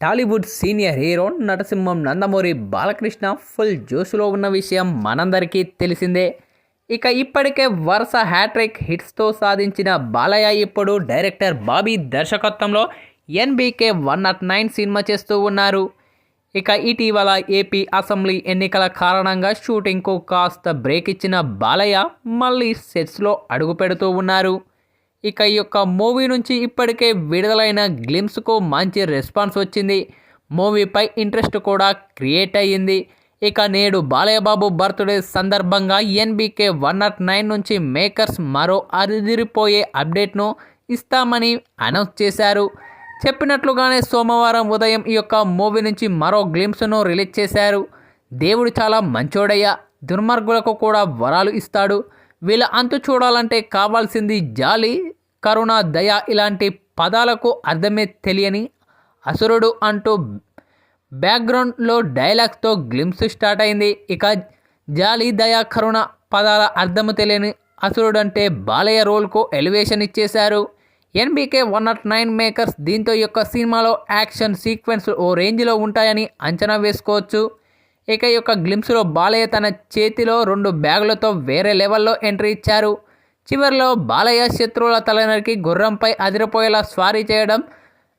Tollywood senior hero నటసింహం Nandamuri Balakrishna full జోష్లో ఉన్న విషయం మనందరికీ తెలిసిందే. ఇక ఇప్పటికే వరుస హ్యాట్రిక్ హిట్స్తో సాధించిన బాలయ్య ఇప్పుడు డైరెక్టర్ బాబీ దర్శకత్వంలో NBK one not nine cinema చేస్తూ ఉన్నారు. ఇక ఇటీవల ఏపీ అసెంబ్లీ ఎన్నికల కారణంగా షూటింగ్కు కాస్త బ్రేక్ ఇచ్చిన బాలయ్య మళ్ళీ సెట్స్లో అడుగు పెడుతూ ఉన్నారు. ఇక ఈ యొక్క మూవీ నుంచి ఇప్పటికే విడుదలైన గ్లిమ్స్కు మంచి రెస్పాన్స్ వచ్చింది. మూవీపై ఇంట్రెస్ట్ కూడా క్రియేట్ అయ్యింది. ఇక నేడు బాలయ్యబాబు బర్త్డే సందర్భంగా ఎన్బీకే వన్ నాట్ నైన్ నుంచి మేకర్స్ మరో అరిదిరిపోయే అప్డేట్ను ఇస్తామని అనౌన్స్ చేశారు. చెప్పినట్లుగానే సోమవారం ఉదయం ఈ యొక్క మూవీ నుంచి మరో గ్లిమ్స్ను రిలీజ్ చేశారు. దేవుడు చాలా మంచోడయ్యా. దుర్మార్గులకు కూడా వరాలు ఇస్తాడు. వీళ్ళ అంతు చూడాలంటే కావాల్సింది జాలి కరుణ దయ ఇలాంటి పదాలకు అర్థమే తెలియని అసురుడు అంటూ బ్యాక్గ్రౌండ్లో డైలాగ్స్తో గ్లిమ్స్ స్టార్ట్ అయింది. ఇక జాలి దయ కరుణ పదాల అర్థము తెలియని అసురుడు అంటే బాలయ్య రోల్కు ఎలివేషన్ ఇచ్చేశారు. NBK one nought nine makers దీంతో యొక్క సినిమాలో యాక్షన్ సీక్వెన్స్ ఓ రేంజ్లో ఉంటాయని అంచనా వేసుకోవచ్చు. ఇక ఈ యొక్క గ్లిమ్స్లో బాలయ్య తన చేతిలో రెండు బ్యాగులతో వేరే లెవెల్లో ఎంట్రీ ఇచ్చారు. చివరిలో బాలయ్య శత్రువుల తలనరికి గుర్రంపై అదిరిపోయేలా స్వారీ చేయడం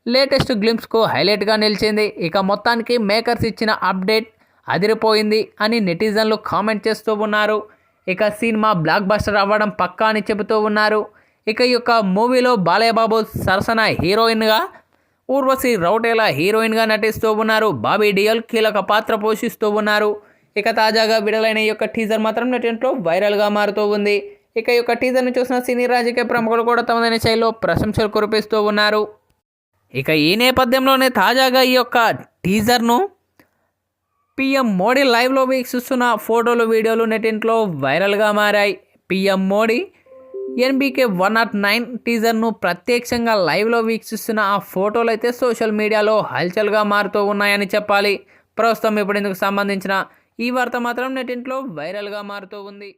లేటెస్ట్ గ్లిమ్స్కు హైలైట్గా నిలిచింది. ఇక మొత్తానికి మేకర్స్ ఇచ్చిన అప్డేట్ అదిరిపోయింది అని నెటిజన్లు కామెంట్ చేస్తూ ఉన్నారు. ఇక సినిమా బ్లాక్ బస్టర్ అవ్వడం పక్కా అని చెబుతూ ఉన్నారు. ఇక ఈ యొక్క మూవీలో బాలయ్య బాబు సరసన హీరోయిన్గా ఊర్వశి రౌటేలా హీరోయిన్గా నటిస్తూ ఉన్నారు. బాబీ డియల్ కీలక పాత్ర పోషిస్తూ ఉన్నారు. ఇక తాజాగా విడుదలైన ఈ యొక్క టీజర్ మాత్రం నెట్లో వైరల్గా మారుతూ ఉంది. ఇక ఈ యొక్క టీజర్ను చూసిన సినీ రాజకీయ ప్రముఖులు కూడా తమదైన శైలిలో ప్రశంసలు కురిపిస్తూ ఉన్నారు. ఇక ఈ నేపథ్యంలోనే తాజాగా ఈ యొక్క టీజర్ను పిఎం మోడీ లైవ్లో వీక్షిస్తున్న ఫోటోలు వీడియోలు నెటింట్లో వైరల్గా మారాయి. PM Modi NBK one nought nine టీజర్ను ప్రత్యక్షంగా లైవ్లో వీక్షిస్తున్న ఆ ఫోటోలు అయితే సోషల్ మీడియాలో హల్చల్గా మారుతూ ఉన్నాయని చెప్పాలి. ప్రస్తుతం ఇప్పుడు ఇందుకు సంబంధించిన ఈ వార్త మాత్రం నెటింట్లో వైరల్గా మారుతూ ఉంది.